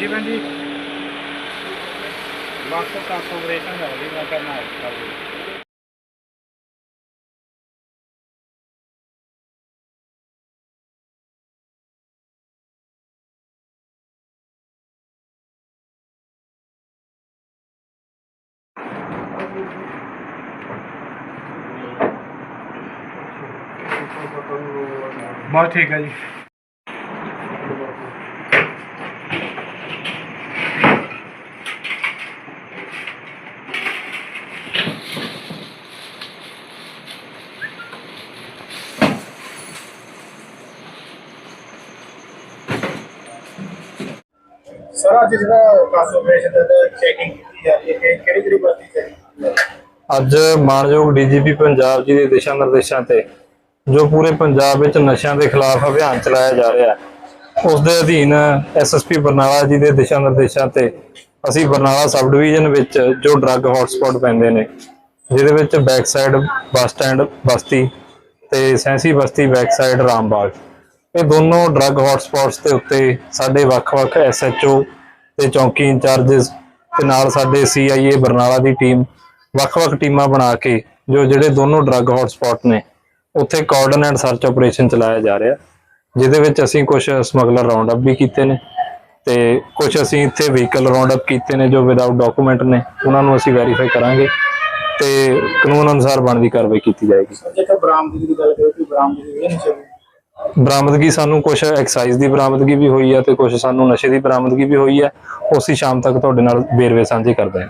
जी भैन जी। WhatsApp transformation है मैं करना कर बस ठीक है जी। ਸਰ ਜਿਹੜਾ ਕਾਸ ਆਪਰੇਸ਼ਨ ਦਾ ਚੈਕਿੰਗ ਕੀਤੀ ਜਾ ਰਹੀ ਹੈ ਕਿਹੜੀ ਕਿਹੜੀ ਬਸਤੀ ਚ ਅੱਜ ਮਾਨਯੋਗ ਡੀਜੀਪੀ ਪੰਜਾਬ ਜੀ ਦੇ ਦਿਸ਼ਾ ਨਿਰਦੇਸ਼ਾਂ ਤੇ, ਜੋ ਪੂਰੇ ਪੰਜਾਬ ਵਿੱਚ ਨਸ਼ਿਆਂ ਦੇ ਖਿਲਾਫ ਅਭਿਆਨ ਚਲਾਇਆ ਜਾ ਰਿਹਾ ਹੈ, ਉਸ ਦੇ ਅਧੀਨ ਐਸਐਸਪੀ ਬਰਨਾਲਾ ਜੀ ਦੇ ਦਿਸ਼ਾ ਨਿਰਦੇਸ਼ਾਂ ਤੇ, ਅਸੀਂ ਬਰਨਾਲਾ ਸਬ ਡਿਵੀਜ਼ਨ ਵਿੱਚ ਜੋ ਡਰੱਗ ਹੌਟਸਪੌਟ ਪੈਂਦੇ ਨੇ, ਜਿਹਦੇ ਵਿੱਚ ਬੈਕ ਸਾਈਡ ਬੱਸ ਸਟੈਂਡ ਬਸਤੀ ਤੇ ਸੈਂਸੀ ਬਸਤੀ ਬੈਕ ਸਾਈਡ ਰਾਮਬਾਗ, ਇਹ ਦੋਨੋਂ ਡਰੱਗ ਹੌਟਸਪੌਟਸ ਦੇ ਉੱਤੇ ਸਾਡੇ ਵੱਖ-ਵੱਖ ਐਸਐਚਓ ਤੇ ਚੌਂਕੀ ਇੰਚਾਰਜਸ ਤੇ ਨਾਲ ਸਾਡੇ ਸੀਆਈਏ ਬਰਨਾਲਾ ਦੀ ਟੀਮ, ਵੱਖ-ਵੱਖ ਟੀਮਾਂ ਬਣਾ ਕੇ ਜੋ ਜਿਹੜੇ ਦੋਨੋਂ ਡਰੱਗ ਹੌਟਸਪੌਟ ਨੇ, ਉੱਥੇ ਕਾਰਡਨ ਸਰਚ ਆਪਰੇਸ਼ਨ ਚਲਾਇਆ ਜਾ ਰਿਹਾ। ਜਿਹਦੇ ਵਿੱਚ ਅਸੀਂ ਕੁਝ ਸਮਗਲਰ ਰਾਉਂਡ ਅਪ ਵੀ ਕੀਤੇ ਨੇ ਤੇ ਕੁਝ ਅਸੀਂ ਇੱਥੇ ਵਹੀਕਲ ਰਾਉਂਡ ਅਪ ਕੀਤੇ ਨੇ ਜੋ ਵਿਦਆਊਟ ਡਾਕੂਮੈਂਟ ਨੇ, ਉਹਨਾਂ ਨੂੰ ਅਸੀਂ ਵੈਰੀਫਾਈ ਕਰਾਂਗੇ ਤੇ ਕਾਨੂੰਨ ਅਨੁਸਾਰ ਬਣਦੀ ਕਾਰਵਾਈ ਕੀਤੀ ਜਾਏਗੀ। ਜੇਕਰ ਬਰਾਮਦਗੀ ਦੀ ਗੱਲ ਕਰੀਏ ਕਿ ਬਰਾਮਦਗੀ ਹੋਈ ਹੈ ਬਰਾਮਦਗੀ ਸਾਨੂੰ ਕੁਝ ਐਕਸਾਈਜ਼ ਦੀ ਬਰਾਮਦਗੀ ਵੀ ਹੋਈ ਹੈ ਤੇ ਕੁਝ ਸਾਨੂੰ ਨਸ਼ੇ ਦੀ ਬਰਾਮਦਗੀ ਵੀ ਹੋਈ ਹੈ ਉਸੇ ਸ਼ਾਮ ਤੱਕ ਤੁਹਾਡੇ ਨਾਲ ਵੇਰਵੇ ਸਾਂਝੇ ਕਰਦੇ ਹਾਂ।